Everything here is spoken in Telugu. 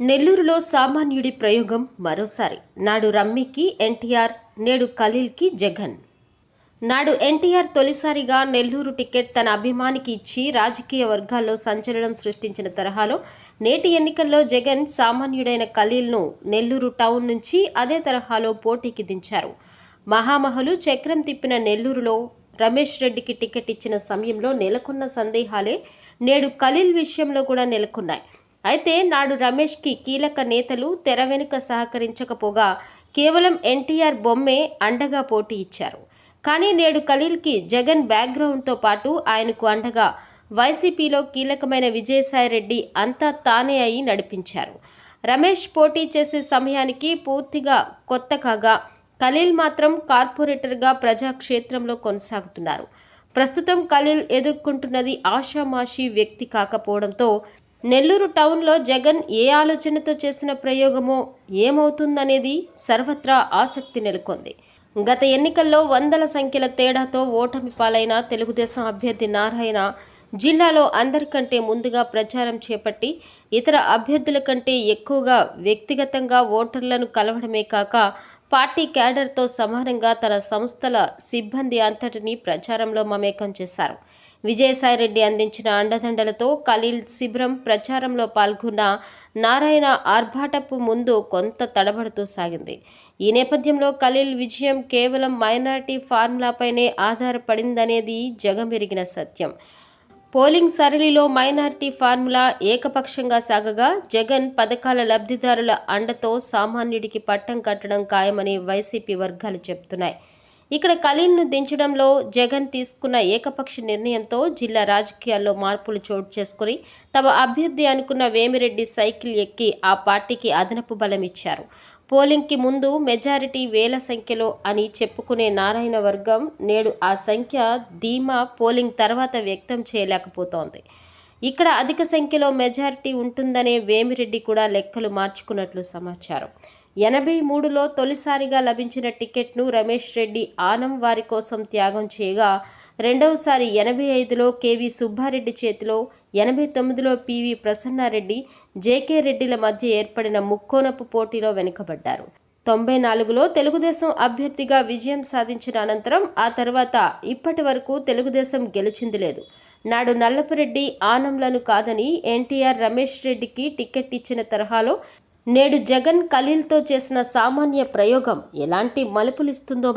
నెల్లూరులో సామాన్యుడి ప్రయోగం మరోసారి. నాడు రమ్మికి ఎన్టీఆర్ నేడు ఖలీల్కి జగన్. నాడు ఎన్టీఆర్ తొలిసారిగా నెల్లూరు టికెట్ తన అభిమానికి ఇచ్చి రాజకీయ వర్గాల్లో సంచలనం సృష్టించిన తరహాలో నేటి ఎన్నికల్లో జగన్ సామాన్యుడైన ఖలీల్ను నెల్లూరు టౌన్ నుంచి అదే తరహాలో పోటీకి దించారు. మహామహులు చక్రం తిప్పిన నెల్లూరులో రమేష్ రెడ్డికి టికెట్ ఇచ్చిన సమయంలో నెలకొన్న సందేహాలే నేడు ఖలీల్ విషయంలో కూడా నెలకొన్నాయి. అయితే నాడు రమేష్కి కీలక నేతలు తెర వెనుక సహకరించకపోగా కేవలం ఎన్టీఆర్ బొమ్మే అండగా పోటీ ఇచ్చారు. కానీ నేడు ఖలీల్కి జగన్ బ్యాక్గ్రౌండ్తో పాటు ఆయనకు అండగా వైసీపీలో కీలకమైన విజయసాయిరెడ్డి అంతా తానే అయి నడిపించారు. రమేష్ పోటీ చేసే సమయానికి పూర్తిగా కొత్త కాగా ఖలీల్ మాత్రం కార్పొరేటర్గా ప్రజాక్షేత్రంలో కొనసాగుతున్నారు. ప్రస్తుతం ఖలీల్ ఎదుర్కొంటున్నది ఆషామాషి వ్యక్తి కాకపోవడంతో నెల్లూరు టౌన్లో జగన్ ఏ ఆలోచనతో చేసిన ప్రయోగమో ఏమవుతుందనేది సర్వత్రా ఆసక్తి నెలకొంది. గత ఎన్నికల్లో వందల సంఖ్యల తేడాతో ఓటమి పాలైన తెలుగుదేశం అభ్యర్థి నారాయణ జిల్లాలో అందరికంటే ముందుగా ప్రచారం చేపట్టి ఇతర అభ్యర్థుల కంటే ఎక్కువగా వ్యక్తిగతంగా ఓటర్లను కలవడమే కాక పార్టీ క్యాడర్తో సమానంగా తన సంస్థల సిబ్బంది అంతటినీ ప్రచారంలో మమేకం చేశారు. విజయసాయిరెడ్డి అందించిన అండదండలతో ఖలీల్ శిబిరం ప్రచారంలో పాల్గొన్న నారాయణ ఆర్భాటపు ముందు కొంత తడబడుతూ సాగింది. ఈ నేపథ్యంలో ఖలీల్ విజయం కేవలం మైనార్టీ ఫార్ములాపైనే ఆధారపడిందనేది జగమెరిగిన సత్యం. పోలింగ్ సరళిలో మైనార్టీ ఫార్ములా ఏకపక్షంగా సాగగా జగన్ పథకాల లబ్ధిదారుల అండతో సామాన్యుడికి పట్టం కట్టడం ఖాయమని వైసీపీ వర్గాలు చెబుతున్నాయి. ఇక్కడ ఖలీల్ను దించడంలో జగన్ తీసుకున్న ఏకపక్ష నిర్ణయంతో జిల్లా రాజకీయాల్లో మార్పులు చోటు చేసుకుని తమ అభ్యర్థి అనుకున్న వేమిరెడ్డి సైకిల్ ఎక్కి ఆ పార్టీకి అదనపు బలం ఇచ్చారు. పోలింగ్కి ముందు మెజారిటీ వేల సంఖ్యలో అని చెప్పుకునే నారాయణ వర్గం నేడు ఆ సంఖ్య ధీమా పోలింగ్ తర్వాత వ్యక్తం చేయలేకపోతోంది. ఇక్కడ అధిక సంఖ్యలో మెజారిటీ ఉంటుందనే వేమిరెడ్డి కూడా లెక్కలు మార్చుకున్నట్లు సమాచారం. ఎనభై మూడులో తొలిసారిగా లభించిన టికెట్ను రమేష్ రెడ్డి ఆనం వారి కోసం త్యాగం చేయగా రెండవసారి ఎనభై ఐదులో కేవీ సుబ్బారెడ్డి చేతిలో ఎనభై తొమ్మిదిలో పివి ప్రసన్నారెడ్డి జేకే రెడ్డిల మధ్య ఏర్పడిన ముక్కోనపు పోటీలో వెనుకబడ్డారు. తొంభై నాలుగులో తెలుగుదేశం అభ్యర్థిగా విజయం సాధించిన అనంతరం ఆ తర్వాత ఇప్పటి వరకు తెలుగుదేశం గెలిచింది లేదు. నాడు నల్లపురెడ్డి ఆనంలను కాదని ఎన్టీఆర్ రమేష్ రెడ్డికి టికెట్ ఇచ్చిన తరహాలో నేడు జగన్ ఖలీల్తో చేసిన సామాన్య ప్రయోగం ఎలాంటి మలుపులిస్తుందో